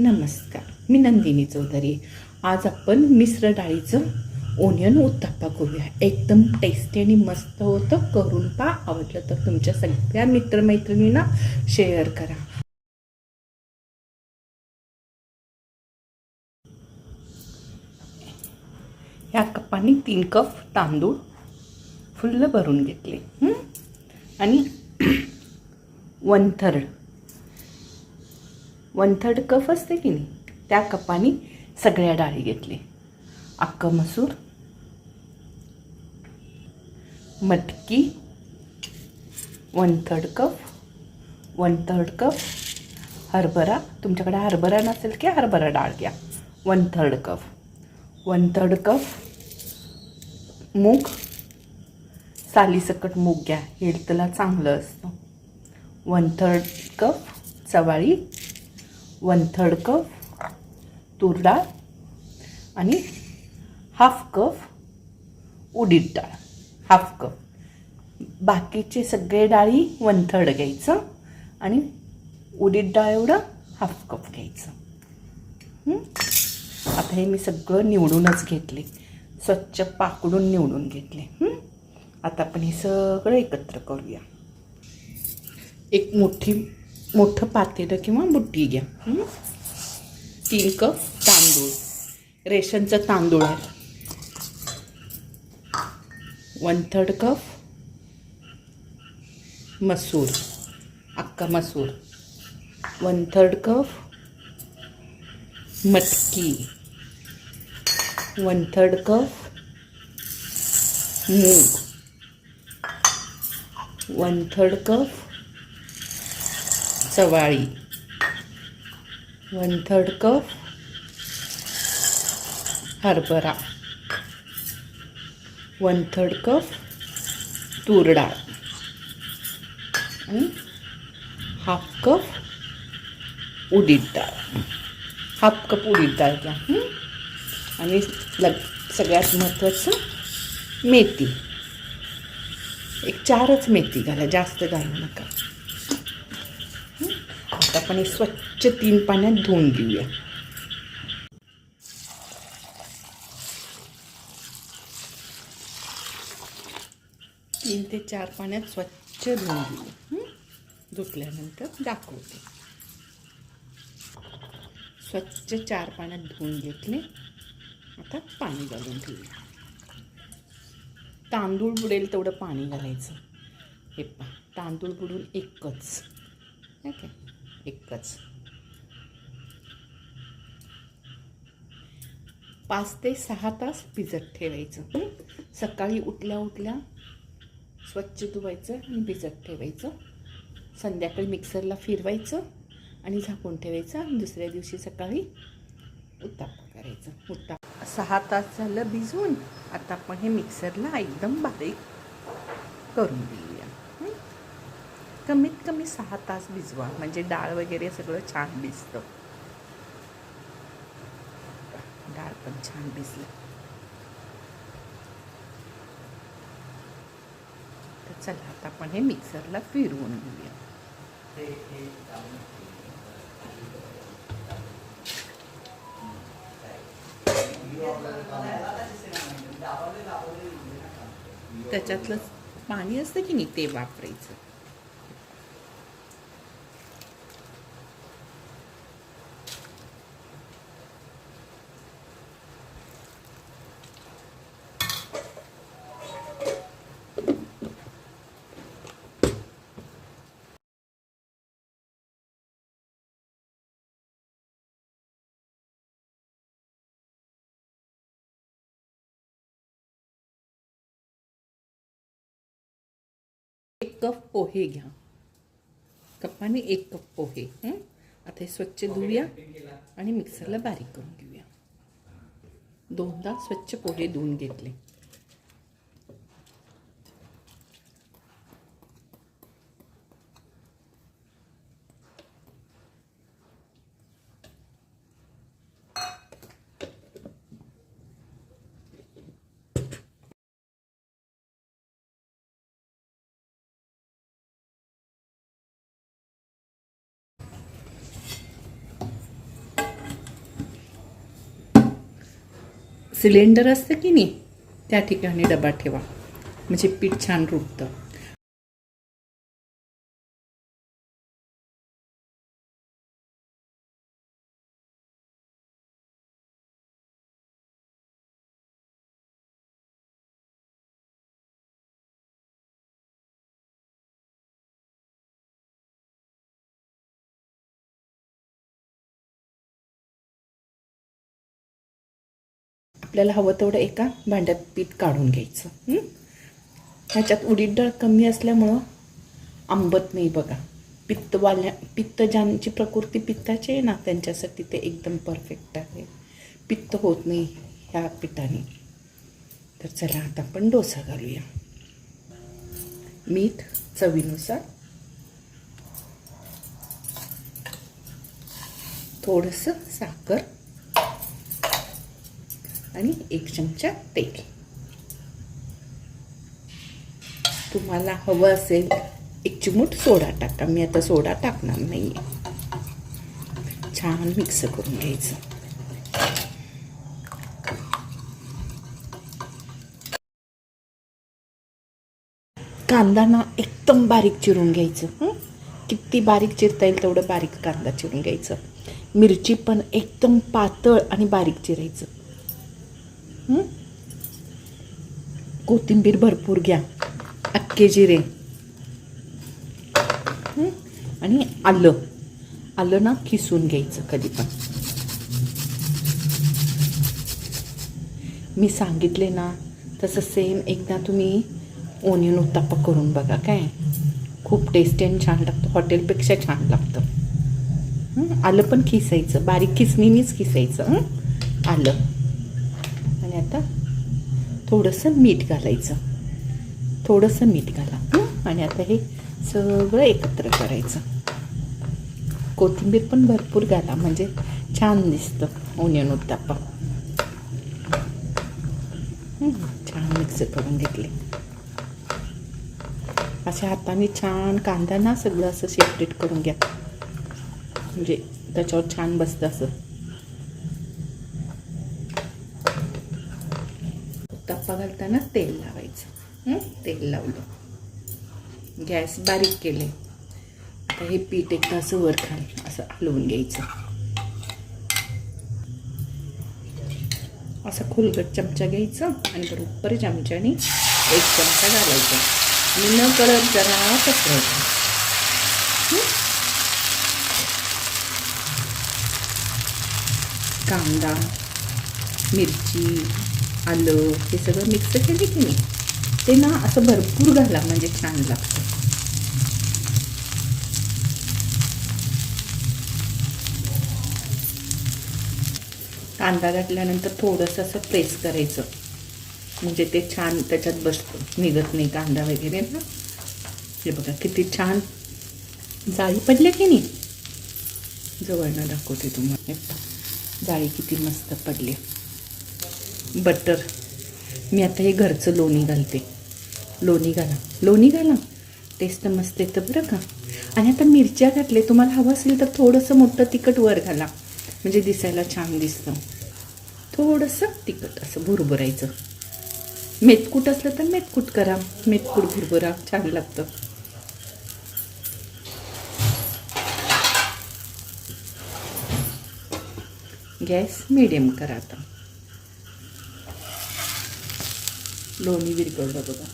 नमस्कार. मी नंदिनी चौधरी. आज आपण मिश्र डाळीचं ओनियन उत्तप्पा करूया. एकदम टेस्टी आणि मस्त होतं. करून पहा. आवडलं तर तुमच्या सगळ्या मित्रमैत्रिणींना शेअर करा. ह्या कपाने तीन कप तांदूळ फुल्ल भरून घेतले. आणि one third one third cup असते की नाही त्या कपाने सगळ्या डाळी घेतली. अक्का मसूर मटकी one third cup one third cup हरभरा. तुमच्याकडे हरभरा नसेल की हरभरा डाळ घ्या. One third cup one third cup मूग. सालीसकट मूग घ्या हेल्थला चांगलं असतं. वन थर्ड कप चवाळी वन थर्ड कप तूर डाळ आणि हाफ कप उडीद डाळ हाफ कप बाकीचे सगळे डाळी वन थर्ड घ्यायचं आणि उडीद डाळ एवढं हाफ कप घ्यायचं. आता हे मी सगळं निवडूनच घेतले. स्वच्छ पाकडून निवडून घेतले. आता आपण हे सगळं एकत्र करूया. एक मोठी मोठं पातेलं किंवा बुट्टी घ्या. तीन कप तांदूळ. रेशनचा तांदूळ आहे. वन थर्ड कप मसूर. अक्का मसूर. वन थर्ड कप मटकी. वन थर्ड कप मूग. वन थर्ड कप सवाळी. वन थर्ड कप हरभरा. वन थर्ड कप तूर डाळ. आणि हाफ कप उडीद डाळ. हाफ कप उडीद डाळ घ्या. आणि लग सगळ्यात महत्त्वाचं मेथी. एक चारच मेथी घाला जास्त घालू नका. आता आपण हे स्वच्छ तीन पाण्यात धुवून देऊया तीन ते चार पाण्यात स्वच्छ धुवून घेऊया. धुतल्यानंतर दाखवते. स्वच्छ चार पाण्यात धुवून घेतले. आता पाणी घालून ठेवूया. तांदूळ बुडेल तेवढं पाणी घालायचं. हे पा तांदूळ बुडून एकच. ठीक एकच. पाच ते सहा तास भिजत ठेवायचं. सकाळी उठल्या उठल्या स्वच्छ धुवायचं आणि भिजत ठेवायचं. संध्याकाळी मिक्सरला फिरवायचं आणि झाकून ठेवायचं आणि दुसऱ्या दिवशी सकाळी उत्तापा करायचं. उत्ताप. सहा तास झालं भिजवून आता आपण हे मिक्सरला एकदम बारीक करून देऊ कमीत कमी सहा तास भिजवा. म्हणजे डाळ वगैरे सगळं छान भिजतं. डाळ पण छान भिजलं. तर चला आता आपण हे मिक्सरला फिरवून घेऊया. त्याच्यातलं पाणी असतं की नाही ते वापरायचं. एक कप पोहे घ्या. कपाने एक कप पोहे? आता हे स्वच्छ धुवूया आणि मिक्सरला बारीक करून घेऊया. दोनदा स्वच्छ पोहे धुवून घेतले. सिलेंडर असतं की नाही त्या ठिकाणी डबा ठेवा. म्हणजे पीठ छान रुटतं आपल्याला हवं तेवढं एका भांड्यात पीठ काढून घ्यायचं ह्याच्यात उडीद डाळ कमी असल्यामुळं आंबत नाही बघा. पित्तवाल्या पित्त ज्यांची प्रकृती पित्ताची आहे ना त्यांच्यासाठी ते एकदम परफेक्ट आहे. पित्त होत नाही ह्या पिठाने. तर चला आता आपण डोसा घालूया. मीठ चवीनुसार. थोडंसं साखर. आणि एक चमचा तेल. तुम्हाला हवं असेल एक चिमूट सोडा टाका. मी आता सोडा टाकणार नाही छान मिक्स करून घ्यायचं. कांदा ना एकदम बारीक चिरून घ्यायचं. किती बारीक चिरता येईल तेवढं बारीक कांदा चिरून घ्यायचं. मिरची पण एकदम पातळ आणि बारीक चिरायचं. कोथिंबीर भरपूर घ्या. अख्खे जिरे. आणि आलं. आलं ना किसून घ्यायचं कधी पण. मी सांगितले ना तसं सेम एकदा तुम्ही ओनियन उत्ताप्पा करून बघा काय? खूप टेस्टी आणि छान लागतं. हॉटेलपेक्षा छान लागतं. आलं पण खिसायचं. बारीक खिसणीनीच खिसायचं. आलं. आता थोडंसं मीठ घालायचं. थोडंसं मीठ घाला आणि आता हे सगळं एकत्र करायचं. कोथिंबीर पण भरपूर घाला म्हणजे छान दिसतं ओनियन उत्ताप्पा. छान मिक्स करून घेतले. अशा हाताने छान कांदा ना सगळं असं सेपरेट करून घ्या. म्हणजे त्याच्यावर छान बसतं असं. उत्ताप्पा घालताना तेल लावायचं. तेल लावलं. गॅस बारीक केले. आता हे पीठ एकदा असं वर खाल असं हलवून घ्यायचं. असा खोलगट चमचा घ्यायचा आणि बरोबर चमच्याने एक चमचा घालायचा. आणि न कळत जरा पसरायचा. कांदा मिरची आलं हे सगळं मिक्स केले की नाही? ते ना असं भरपूर घाला म्हणजे छान लागतं. कांदा घातल्यानंतर थोडंसं असं प्रेस करायचं. म्हणजे ते छान त्याच्यात बसतं निघत नाही कांदा वगैरे ना. हे बघा किती छान जाळी पडले की नाही? जवळनं दाखवते तुम्हाला. जाळी किती मस्त पडली. बटर. मी आता हे घरचं लोणी घालते. लोणी घाला. लोणी घाला. टेस्ट मस्त येतं बरं का? आणि आता मिरच्या घातले तुम्हाला हवं असेल तर थोडंसं मोठं तिखट वर घाला. म्हणजे दिसायला छान दिसतं. थोडंसं तिखट असं भुरभुरायचं. मेतकूट असलं तर मेतकूट करा. मेतकूट भुरभुरा छान लागतं. गॅस मिडियम करा आता. लोणी विरकळलं बघा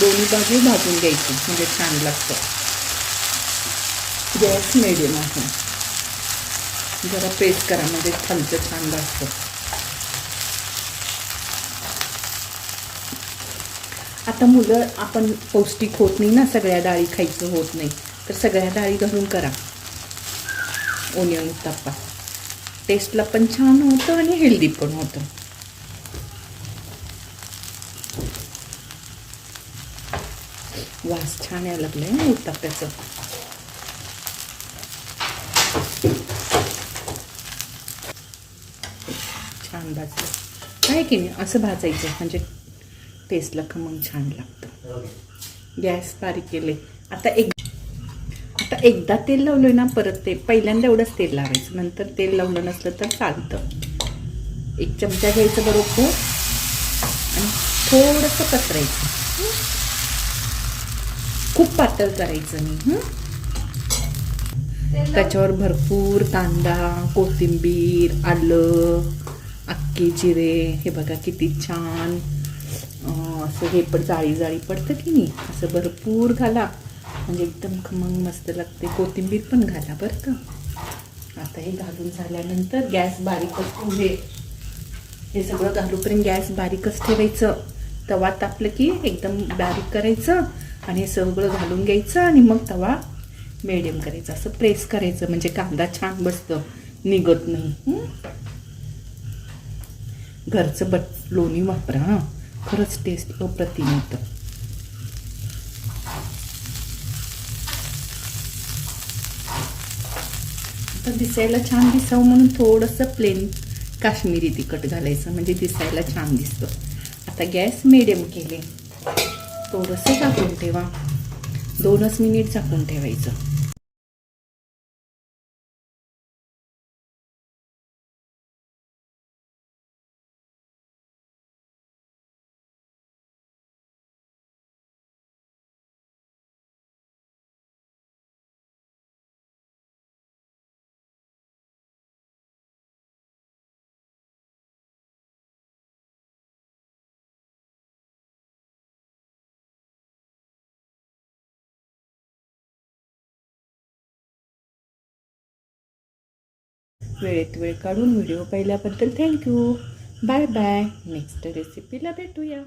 दोन्ही बाजू भाजून घ्यायची म्हणजे छान लागतं. गॅस मिडियम आहे. जरा पेस्ट करा म्हणजे खालचं छान लागतं. आता मुलं आपण पौष्टिक होत नाही ना सगळ्या डाळी खायचं होत नाही तर सगळ्या डाळी घालून करा. ओनियन उत्ताप्पा. टेस्टला पण छान होतं आणि हेल्दी पण होतं. वास छान यायला लागलाय ना उत्ताप्याचं. छान भाजलं. आहे की नाही असं भाजायचं म्हणजे टेस्टला खमंग छान लागतं. गॅस बारीक केले. आता एक आता एकदा तेल लावलं ना परत ते पहिल्यांदा एवढंच तेल लावायचं. नंतर तेल लावलं नसलं तर चालतं. एक चमचा घ्यायचं बरोबर आणि थोडंसं पसरायचं. खूप पातळ करायचं मी त्याच्यावर भरपूर कांदा कोथिंबीर आलं अख्खे जिरे हे बघा किती छान. असं हे पण जाळी जाळी पडतं की नाही? असं भरपूर घाला. म्हणजे एकदम खमंग मस्त लागते. कोथिंबीर पण घाला बरं का. आता हे घालून झाल्यानंतर गॅस बारीकच म्हणजे हे सगळं घालूपर्यंत गॅस बारीकच ठेवायचं. तवा तापलं की एकदम बारीक करायचं आणि हे सगळं घालून घ्यायचं आणि मग तवा मिडियम करायचं. असं प्रेस करायचं म्हणजे कांदा छान बसतं निघत नाही. घरचं बट लोणी वापरा हां. खरंच टेस्ट अप्रतिम येतं तर दिसायला छान दिसावं म्हणून थोडंसं प्लेन काश्मीरी तिखट घालायचं म्हणजे दिसायला छान दिसतं. आता गॅस मिडियम केले. थोडंसं झाकून ठेवा. दोनच मिनिट झाकून ठेवायचं. वेळेत वेळ काढून व्हिडिओ पाहिल्याबद्दल थँक्यू बाय बाय नेक्स्ट रेसिपीला भेटूया.